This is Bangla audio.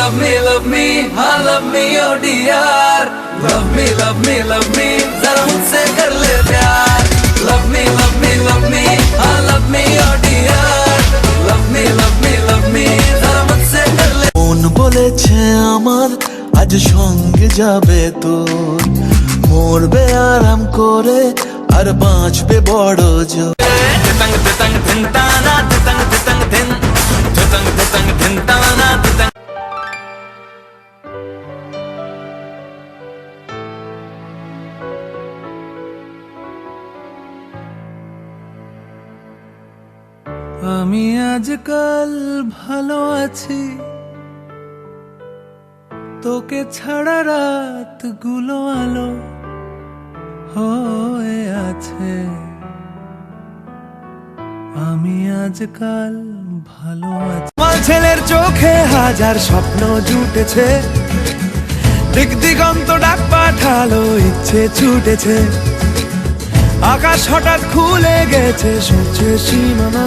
love me, love me, हाँ love me, oh dear. Love me, love me, love me, जरा मुझसे कर ले प्यार. Love me, love me, love me, हाँ love me, oh dear. Love me, love me, love me, जरा मुझसे कर ले. মন বলেছে আমার আজ সঙ্গে যাবে তোর মরবে আরাম করে আর বাঁচবে বড় জোর আমি আজকাল ভালো আছি। তোকে ছাড়া রাতগুলো আলো হয়ে আছে। আমি আজকাল ভালো আছি। আমার ছেলের চোখে হাজার স্বপ্ন জুটেছে। দিক দিগন্ত ডাক পাঠালো, ইচ্ছে ছুটেছে। আকাশ হঠাৎ খুলে গেছে সূর্যের সীমানা।